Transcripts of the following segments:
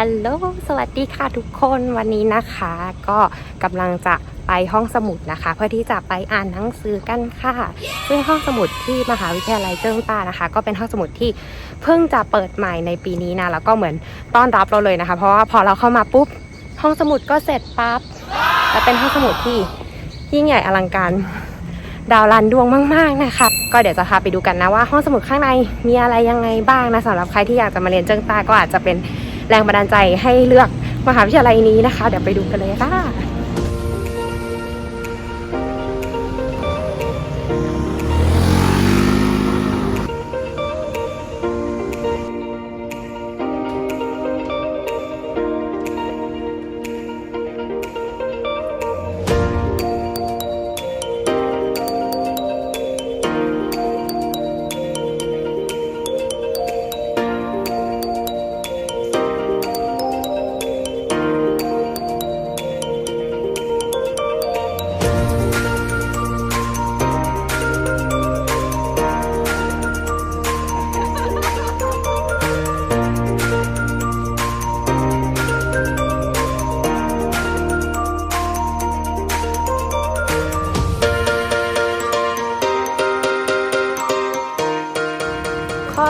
ฮัลโหล สวัสดีค่ะทุกคนวันนี้นะคะ ก็กำลังจะไปห้องสมุดนะคะ เพื่อที่จะไปอ่านหนังสือกันค่ะ ซึ่งห้องสมุดที่มหาวิทยาลัยเจิ้งต้านะคะ ก็เป็นห้องสมุดที่เพิ่งจะเปิดใหม่ในปีนี้นะแล้วก็เหมือนต้อนรับเราเลยนะคะ เพราะว่าพอเราเข้ามาปุ๊บห้องสมุดก็เสร็จปั๊บและเป็นห้องสมุดที่ยิ่งใหญ่อลังการดาวรันดวงมาก ๆ นะคะ ก็เดี๋ยวจะพาไปดูกันนะว่าห้องสมุดข้างในมีอะไรยังไงบ้างนะสำหรับใครที่อยากจะมาเรียนเจิ้งต้าก็อาจจะเป็น แรงบันดาลใจให้เลือกมหาวิทยาลัยนี้นะคะ เดี๋ยวไปดูกันเลยค่ะ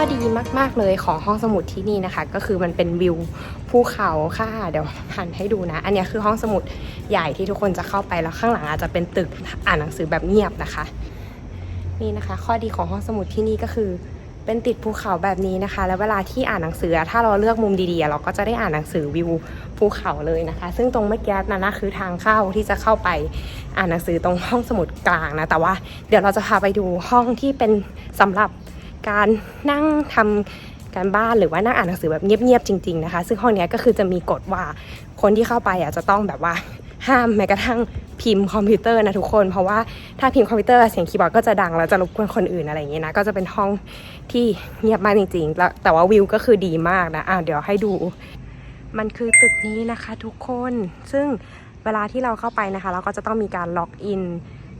ดีมาก ๆ เลยของห้องสมุดที่นี่นะคะ ก็คือมันเป็นวิวภูเขาค่ะ เดี๋ยวหันให้ดูนะ อันนี้คือห้องสมุดใหญ่ที่ทุกคนจะเข้าไปแล้วข้างหลังอาจจะเป็นตึกอ่านหนังสือแบบเงียบนะคะ นี่นะคะ ข้อดีของห้องสมุดที่นี่ก็คือ เป็นติดภูเขาแบบนี้นะคะ แล้วเวลาที่อ่านหนังสือถ้าเราเลือกมุมดีๆเราก็จะได้อ่านหนังสือวิวภูเขาเลยนะคะ ซึ่งตรงเมื่อกี้นั่นนะคือทางเข้าที่จะเข้าไปอ่านหนังสือตรงห้องสมุดกลางนะแต่ว่า เดี๋ยวเราจะพาไปดูห้องที่เป็นสำหรับ การนั่งทำการบ้านหรือว่านั่งอ่านหนังสือแบบเงียบๆจริง ๆนะคะ ซึ่งห้องนี้ก็คือจะมีกฎว่าคนที่เข้าไปอะจะต้องแบบว่าห้ามแม้กระทั่งพิมพ์คอมพิวเตอร์นะทุกคน เพราะว่าถ้าพิมพ์คอมพิวเตอร์เสียงคีย์บอร์ดก็จะดังแล้วจะรบกวนคนอื่นอะไรอย่างเงี้ยนะก็จะเป็นห้องที่เงียบมากจริงๆแล้วแต่ว่าวิวก็คือดีมากนะอะเดี๋ยวให้ดู มันคือตึกนี้นะคะทุกคนซึ่งเวลาที่เราเข้าไปนะคะ เราก็จะต้องมีการล็อกอิน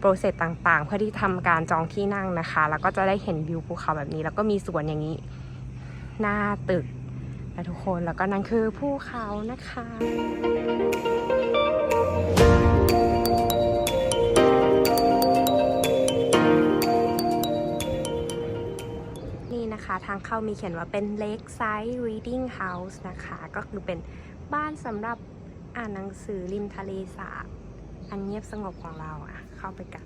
รเซสต่างๆ เพื่อที่ทำการจองที่นั่งนะคะ แล้วก็จะได้เห็นวิวภูเขาแบบนี้ แล้วก็มีสวนอย่างนี้ หน้าตึกนะทุกคนแล้วก็นั่นคือภูเขานะคะนี่นะคะทางเข้ามีเขียนว่าเป็น Lakeside Reading House นะคะ ก็คือเป็นบ้านสำหรับอ่านหนังสือริมทะเลสาบอันเงียบสงบของเราอะ เข้าไปกัน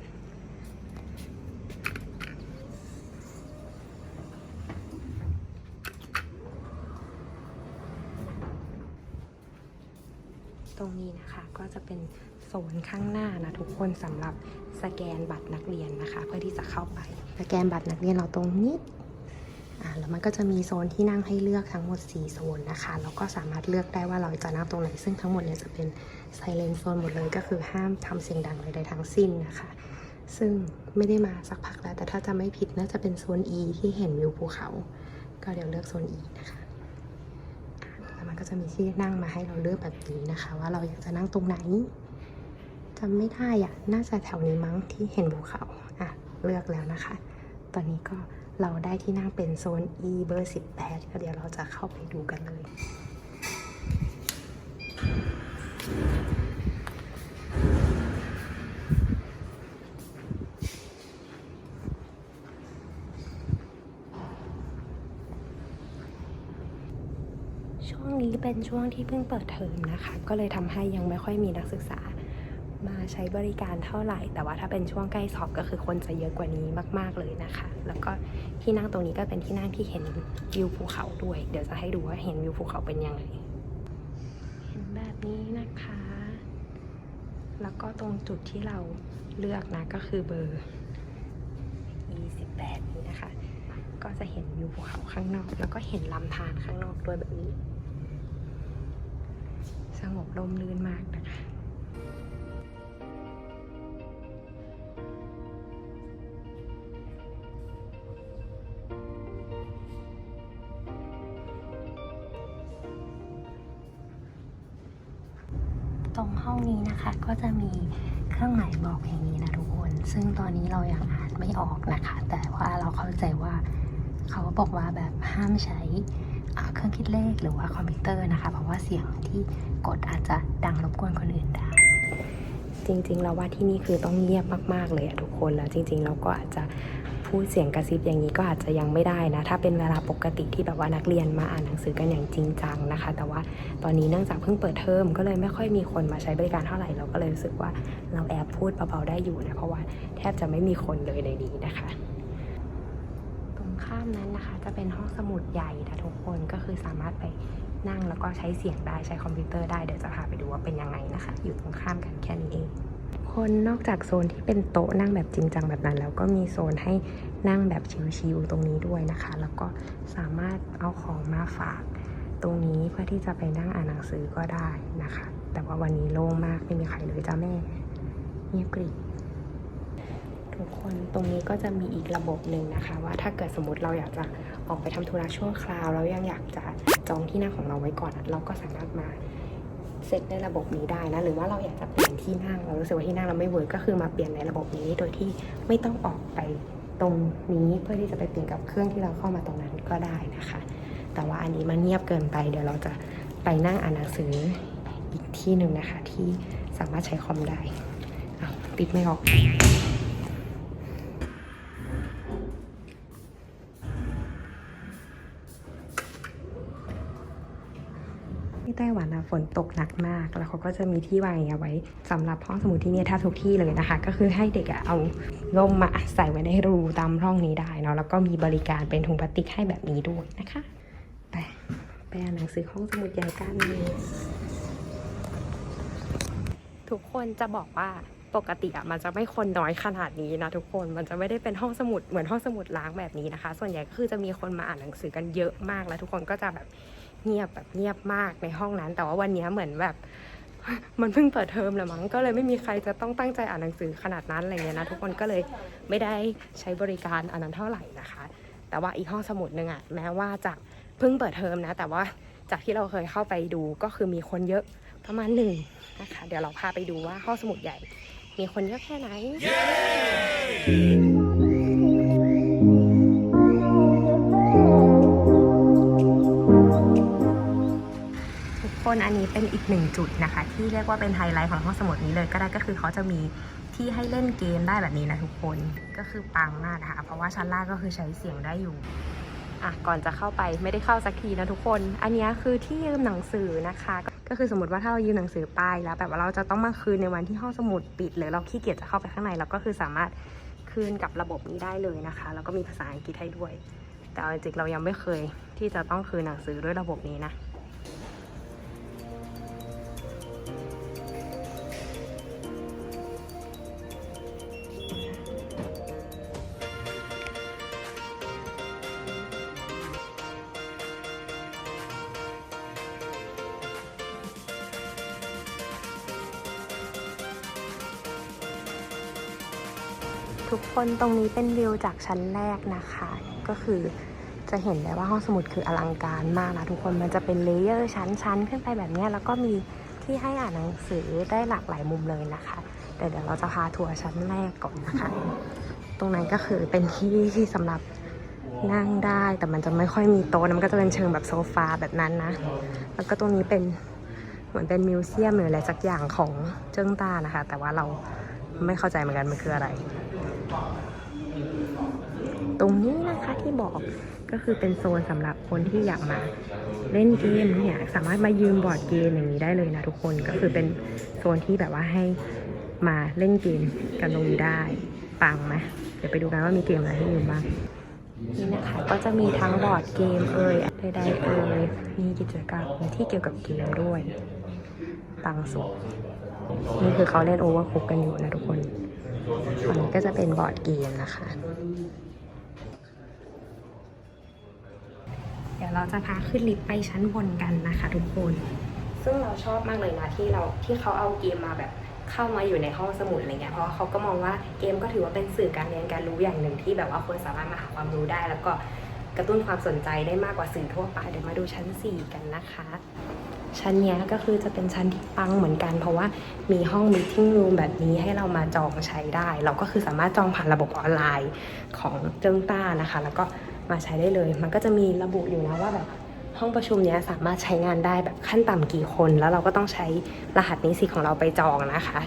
ตรงนี้นะคะก็จะเป็นโซนข้างหน้านะทุกคนสำหรับสแกนบัตรนักเรียนนะคะ เพื่อที่จะเข้าไป สแกนบัตรนักเรียนเราตรงนี้ อ่าแล้วมันก็จะมีโซนที่นั่งให้เลือกทั้งหมด 4 โซนนะคะแล้วก็สามารถเลือกได้ว่าเราจะนั่งตรงไหน ซึ่งทั้งหมดเนี่ยจะเป็นไซเลนโซนหมดเลยก็คือห้ามทำเสียงดังใดๆทั้งสิ้นนะคะ ซึ่งไม่ได้มาสักพักแล้ว แต่ถ้าจะไม่ผิดน่าจะเป็นโซน E ที่เห็นวิวภูเขา ก็เดี๋ยวเลือกโซน E นะคะแล้วมันก็จะมีที่นั่งมาให้เราเลือกแบบนี้นะคะ ว่าเราอยากจะนั่งตรงไหนจำไม่ได้อะน่าจะแถวนี้มั้งที่เห็นภูเขาอะเลือกแล้วนะคะ ตอนนี้ก็ เราได้ที่นั่งเป็นโซน E เบอร์ 18 ก็เดี๋ยวเราจะเข้าไปดูกันเลยช่วงนี้เป็นช่วงที่เพิ่งเปิดเทอมนะคะ ก็เลยทำให้ยังไม่ค่อยมีนักศึกษา มาใช้บริการเท่าไหร่ แต่ว่าถ้าเป็นช่วงใกล้สอบก็คือคนจะเยอะกว่านี้มาก ๆเลยนะคะ แล้วก็ที่นั่งตรงนี้ก็เป็นที่นั่งที่เห็นวิวภูเขาด้วย เดี๋ยวจะให้ดูว่าเห็นวิวภูเขาเป็นยังไง เห็นแบบนี้นะคะ แล้วก็ตรงจุดที่เราเลือกนะก็คือเบอร์28นี้นะคะ ก็จะเห็นวิวภูเขาข้างนอก แล้วก็เห็นลำธารข้างนอกด้วยแบบนี้ สงบร่มรื่นมากนะคะ ตรงห้องนี้นะคะ ก็จะมีเครื่องหมายบอกอย่างนี้นะทุกคน ซึ่งตอนนี้เรายังอ่านไม่ออกนะคะ แต่ว่าเราเข้าใจว่าเขาบอกว่าแบบห้ามใช้เครื่องคิดเลขหรือว่าคอมพิวเตอร์นะคะ เพราะว่าเสียงที่กดอาจจะดังรบกวนคนอื่นได้ จริงๆเราว่าที่นี่คือต้องเงียบมากๆเลยอะทุกคนแล้วจริง ๆ เราก็อาจจะ พูดเสียงกระซิบอย่างนี้ก็อาจจะยังไม่ได้นะ ถ้าเป็นเวลาปกติที่แบบว่านักเรียนมาอ่านหนังสือกันอย่างจริงจังนะคะ แต่ว่าตอนนี้เนื่องจากเพิ่งเปิดเทอมก็เลยไม่ค่อยมีคนมาใช้บริการเท่าไหร่เราก็เลยรู้สึกว่าเราแอบพูดเบาๆได้อยู่นะเพราะว่าแทบจะไม่มีคนเลยในนี้นะคะตรงข้ามนั้นนะคะจะเป็นห้องสมุดใหญ่นะทุกคนก็คือสามารถไปนั่งแล้วก็ใช้เสียงได้ใช้คอมพิวเตอร์ได้เดี๋ยวจะพาไปดูว่าเป็นยังไงนะคะ อยู่ตรงข้ามกันแค่นี้เอง คนนอกจากโซนที่เป็นโต๊ะนั่งแบบจริงจังแบบนั้น แล้วก็มีโซนให้นั่งแบบชิลๆตรงนี้ด้วยนะคะ แล้วก็สามารถเอาของมาฝาก ตรงนี้เพื่อที่จะไปนั่งอ่านหนังสือก็ได้นะคะ แต่ว่าวันนี้โล่งมากไม่มีใครเลยจ้าแม่เงียบกริบทุกคนตรงนี้ก็จะมีอีกระบบหนึ่งนะคะ ว่าถ้าเกิดสมมติเราอยากจะออกไปทำธุระชั่วคราวแล้วยังอยากจะจองที่นั่งของเราไว้ก่อนเราก็สามารถมา เซตในระบบนี้ได้นะหรือว่าเราอยากจะเปลี่ยนที่นั่งเรารู้สึกว่าที่นั่งเราไม่เวิร์กก็คือมาเปลี่ยนในระบบนี้โดยที่ไม่ต้องออกไปตรงนี้เพื่อที่จะไปเปลี่ยนกับเครื่องที่เราเข้ามาตรงนั้นก็ได้นะคะ แต่ว่าอันนี้มันเงียบเกินไป เดี๋ยวเราจะไปนั่งอ่านหนังสืออีกที่หนึ่งนะคะ ที่สามารถใช้คอมได้อ้าวปิดไม่ออก ไต้หวันอะฝนตกหนักมาก แล้วเขาก็จะมีที่วางอย่างเงี้ยไว้สำหรับห้องสมุดที่นี่ยแทบทุกที่เลยนะคะ ก็คือให้เด็กอะเอาร่มมาใส่ไว้ในรูตามร่องนี้ได้เนาะแล้วก็มีบริการเป็นถุงพลาสติกให้แบบนี้ด้วยนะคะไปไปอ่านหนังสือห้องสมุดใหญ่กันทุกคนจะบอกว่าปกติอะมันจะไม่คนน้อยขนาดนี้นะทุกคนมันจะไม่ได้เป็นห้องสมุดเหมือนห้องสมุดล้างแบบนี้นะคะ ส่วนใหญ่ก็คือจะมีคนมาอ่านหนังสือกันเยอะมากแล้วทุกคนก็จะแบบ เงียบแบบเงียบมากในห้องนั้น แต่ว่าวันนี้เหมือนแบบมันเพิ่งเปิดเทอมแหละมั้งก็เลยไม่มีใครจะต้องตั้งใจอ่านหนังสือขนาดนั้นอะไรเงี้ยนะทุกคนก็เลยไม่ได้ใช้บริการอันนั้นเท่าไหร่นะคะ แต่ว่าอีกห้องสมุดหนึ่งอะแม้ว่าจะเพิ่งเปิดเทอมนะ แต่ว่าจากที่เราเคยเข้าไปดูก็คือมีคนเยอะประมาณหนึ่งนะคะ เดี๋ยวเราพาไปดูว่าห้องสมุดใหญ่ มีคนเยอะแค่ไหนทุ คนอันนี้เป็นอีกหนึ่งจุดนะคะ ที่เรียกว่าเป็นไฮไลท์ของห้องสมุดนี้เลยก็ได้ก็คือเขาจะมีที่ให้เล่นเกมได้แบบนี้นะทุกคนก็คือปังมากนะคะ เพราะว่าชั้นล่างก็คือใช้เสียงได้อยู่อะก่อนจะเข้าไปไม่ได้เข้าสักทีนะทุกคน อันนี้คือที่ยืมหนังสือนะคะ ก็คือสมมติว่าถ้าเรายืมหนังสือไปแล้วแบบว่าเราจะต้องมาคืนในวันที่ห้องสมุดปิด หรือเราขี้เกียจจะเข้าไปข้างในเราก็คือสามารถคืนกับระบบนี้ได้เลยนะคะ แล้วก็มีภาษาอังกฤษให้ด้วย แต่เอาจริงๆเรายังไม่เคยที่จะต้องคืนหนังสือด้วยระบบนี้นะ ทุกคนตรงนี้เป็นวิวจากชั้นแรกนะคะ ก็คือจะเห็นได้ว่าห้องสมุดคืออลังการมากนะทุกคนมันจะเป็นเลเยอร์ชั้นๆ ขึ้นไปแบบนี้แล้วก็มีที่ให้อ่านหนังสือได้หลากหลายมุมเลยนะคะแต่เดี๋ยวเราจะพาทัวร์ชั้นแรกก่อนนะคะ ตรงนั้นก็คือเป็นที่ที่สำหรับนั่งได้แต่มันจะไม่ค่อยมีโต๊ะนะมันก็จะเป็นเชิงแบบโซฟาแบบนั้นนะ แล้วก็ตรงนี้เป็นเหมือนเป็นมิวเซียมหรืออะไรสักอย่างของเจิ้งต้านะคะ แต่ว่าเราไม่เข้าใจเหมือนกันมันคืออะไร ตรงนี้นะคะที่บอกก็คือเป็นโซนสำหรับคนที่อยากมาเล่นเกมเนี่ยสามารถมายืมบอร์ดเกมอย่างนี้ได้เลยนะทุกคนก็คือเป็นโซนที่แบบว่าให้มาเล่นเกมกันตรงนี้ได้ปังไหมเดี๋ยวไปดูกันว่ามีเกมอะไรให้ยืมบ้างนี่นะคะก็จะมีทั้งบอร์ดเกมเอ่ยใดๆเอ่ยมีกิจกรรมที่เกี่ยวกับเกมด้วยปังสุดนี่คือเขาเล่นโอเวอร์คุกกันอยู่นะทุกคนฝั่งนี้ก็จะเป็นบอร์ดเกมนะคะ เดี๋ยวเราจะพาขึ้นลิฟต์ไปชั้นบนกันนะคะทุกคน ซึ่งเราชอบมากเลยนะที่เราที่เขาเอาเกมมาแบบเข้ามาอยู่ในห้องสมุดอะไรเงี้ยเพราะเขาก็มองว่าเกมก็ถือว่าเป็นสื่อการเรียนการรู้อย่างหนึ่งที่แบบว่าคนสามารถมาหาความรู้ได้ แล้วก็กระตุ้นความสนใจได้มากกว่าสื่อทั่วไปเดี๋ยวมาดูชั้น 4 กันนะคะ ชั้นนี้ก็คือจะเป็นชั้นที่ปังเหมือนกัน เพราะว่ามีห้อง meeting room แบบนี้ให้เรามาจองใช้ได้ เราก็คือสามารถจองผ่านระบบออนไลน์ของเจิ้งต้านะคะ แล้วก็ มาใช้ได้เลย มันก็จะมีระบุอยู่นะว่าแบบห้องประชุมนี้สามารถใช้งานได้แบบขั้นต่ำกี่คน แล้วเราก็ต้องใช้รหัสนิสิตของเราไปจองนะคะ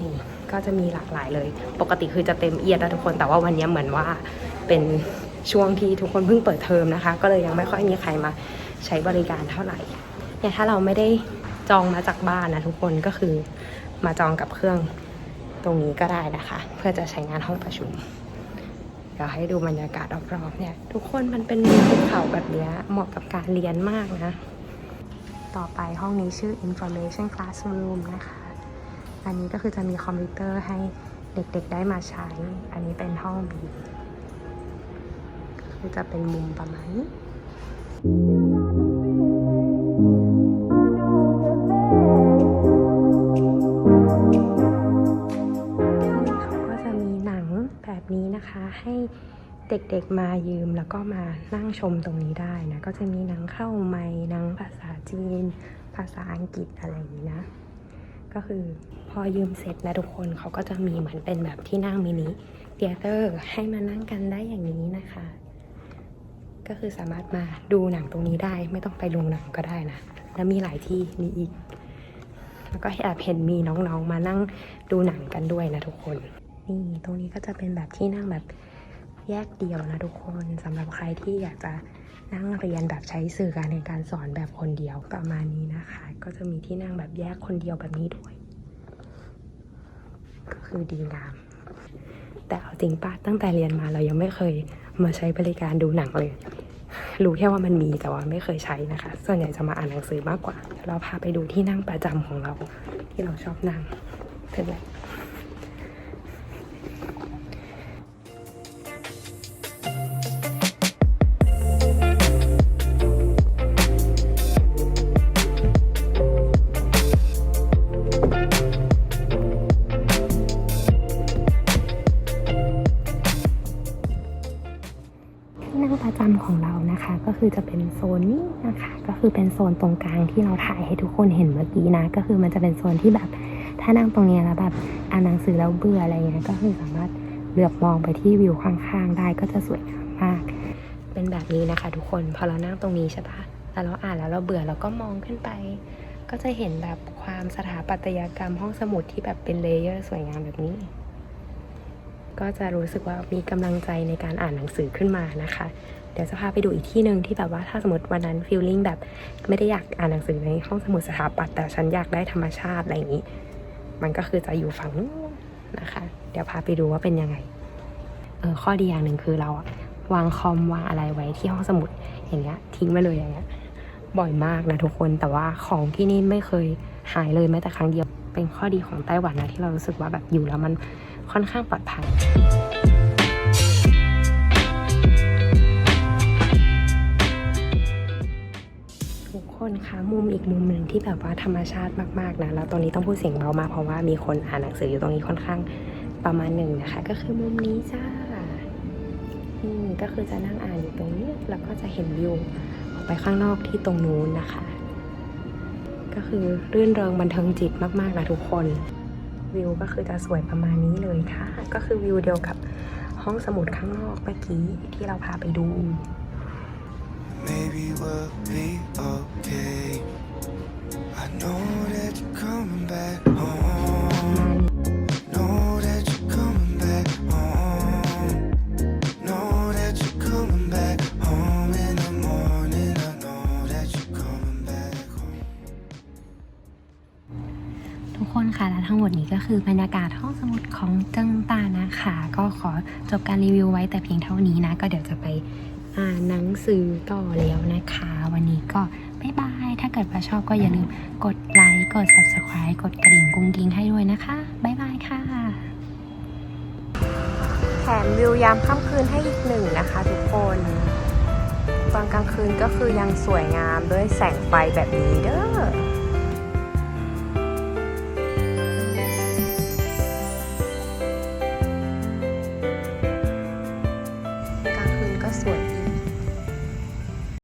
นี่ก็จะมีหลากหลายเลย ปกติคือจะเต็มเอียดนะทุกคน แต่ว่าวันนี้เหมือนว่าเป็นช่วงที่ทุกคนเพิ่งเปิดเทอมนะคะ ก็เลยยังไม่ค่อยมีใครมาใช้บริการเท่าไหร่เนี่ยถ้าเราไม่ได้จองมาจากบ้านนะทุกคนก็คือมาจองกับเครื่องตรงนี้ก็ได้นะคะ เพื่อจะใช้งานห้องประชุม เดี๋ยวให้ดูบรรยากาศรอบๆเนี่ย ทุกคนมันเป็นภูเขาแบบเนี้ยเหมาะกับการเรียนมากนะ ต่อไปห้องนี้ชื่อ information classroom นะคะ อันนี้ก็คือจะมีคอมพิวเตอร์ให้เด็กๆได้มาใช้ อันนี้เป็นห้องบีก็คือจะเป็นมุมประมาณนี้ ให้เด็กๆมายืมแล้วก็มานั่งชมตรงนี้ได้นะ ก็จะมีหนังเข้าใหม่หนังภาษาจีน ภาษาอังกฤษอะไรอย่างนี้นะ ก็คือพอยืมเสร็จนะทุกคนเขาก็จะมีเหมือนเป็นแบบที่นั่งมินิเตียเตอร์ให้มานั่งกันได้อย่างนี้นะคะ ก็คือสามารถมาดูหนังตรงนี้ได้ ไม่ต้องไปโรงหนังก็ได้นะ แล้วมีหลายที่มีอีก แล้วก็แอบเห็นมีน้องๆมานั่งดูหนังกันด้วยนะทุกคน นี่ตรงนี้ก็จะเป็นแบบที่นั่งแบบแยกเดียวนะทุกคนสำหรับใครที่อยากจะนั่งเรียนแบบใช้สื่อการในการสอนแบบคนเดียวประมาณนี้นะคะ ก็จะมีที่นั่งแบบแยกคนเดียวแบบนี้ด้วย ก็คือดีงาม แต่เอาจริงป้าตั้งแต่เรียนมาเรายังไม่เคยมาใช้บริการดูหนังเลย รู้แค่ว่ามันมีแต่ว่าไม่เคยใช้นะคะ ส่วนใหญ่จะมาอ่านหนังสือมากกว่า เราพาไปดูที่นั่งประจำของเรา ที่เราชอบนั่งเพื่อนแหละ โซนนี้นะคะ ก็คือเป็นโซนตรงกลางที่เราถ่ายให้ทุกคนเห็นเมื่อกี้นะ ก็คือมันจะเป็นโซนที่แบบ ถ้านั่งตรงนี้แล้วแบบอ่านหนังสือแล้วเบื่ออะไรเงี้ยก็คือสามารถเหลือบมองไปที่วิวข้างๆ ได้ก็จะสวยงามมาก เป็นแบบนี้นะคะ ทุกคนพอเรานั่งตรงนี้ใช่ปะแล้วเราอ่านแล้วเราเบื่อเราก็มองขึ้นไป ก็จะเห็นแบบความสถาปัตยกรรมห้องสมุดที่แบบเป็นเลเยอร์สวยงามแบบนี้ ก็จะรู้สึกว่ามีกำลังใจในการอ่านหนังสือขึ้นมานะคะ เดี๋ยวจะพาไปดูอีกที่หนึ่งที่แบบว่าถ้าสมมติวันนั้นฟีลลิ่งแบบไม่ได้อยากอ่านหนังสือในห้องสมุดสถาปัตย์แต่ฉันอยากได้ธรรมชาติอะไรอย่างนี้ มันก็คือจะอยู่ฝั่งนู้นนะคะ เดี๋ยวพาไปดูว่าเป็นยังไงเออข้อดีอย่างหนึ่งคือเราอะวางคอมวางอะไรไว้ที่ห้องสมุดอย่างเงี้ยทิ้งไว้เลยอย่างเงี้ยบ่อยมากนะทุกคนแต่ว่าของที่นี่ไม่เคยหายเลยแม้แต่ครั้งเดียว เป็นข้อดีของไต้หวันนะที่เรารู้สึกว่าแบบอยู่แล้วมันค่อนข้างปลอดภัย คนคะมุมอีกมุมหนึ่งที่แบบว่าธรรมชาติมากๆนะแล้วตรงนี้ต้องพูดเสียงเบามากเพราะว่ามีคนอ่านหนังสืออยู่ตรงนี้ค่อนข้างประมาณหนึ่งนะคะ ก็คือมุมนี้จ้าอืมก็คือจะนั่งอ่านอยู่ตรงนี้แล้วก็จะเห็นวิวออกไปข้างนอกที่ตรงนู้นนะคะ ก็คือรื่นเริงบันเทิงจิตมากๆนะทุกคนวิวก็คือจะสวยประมาณนี้เลยค่ะ ก็คือวิวเดียวกับห้องสมุดข้างนอกเมื่อกี้ที่เราพาไปดู Maybe we'll be okay. I know that you're coming back home. Know that you're coming back home. Know that you're coming back home in the morning. I know that you're coming back home. ทุกคนค่ะและทั้งหมดนี้ก็คือบรรยากาศห้องสมุดของเจิ้งตานะคะ ก็ขอจบการรีวิวไว้แต่เพียงเท่านี้นะ ก็เดี๋ยวจะไป อ่านหนังสือต่อแล้วนะคะ วันนี้ก็บ๊ายบาย ถ้าเกิดว่าชอบก็อย่าลืมกดไลค์ กด subscribe กดกระดิ่งกุ้งกิ้งให้ด้วยนะคะบ๊ายบายค่ะ แถมวิวยามค่ำคืนให้อีกหนึ่งนะคะทุกคนตอนกลางคืนก็คือยังสวยงามด้วยแสงไฟแบบนี้เด้อ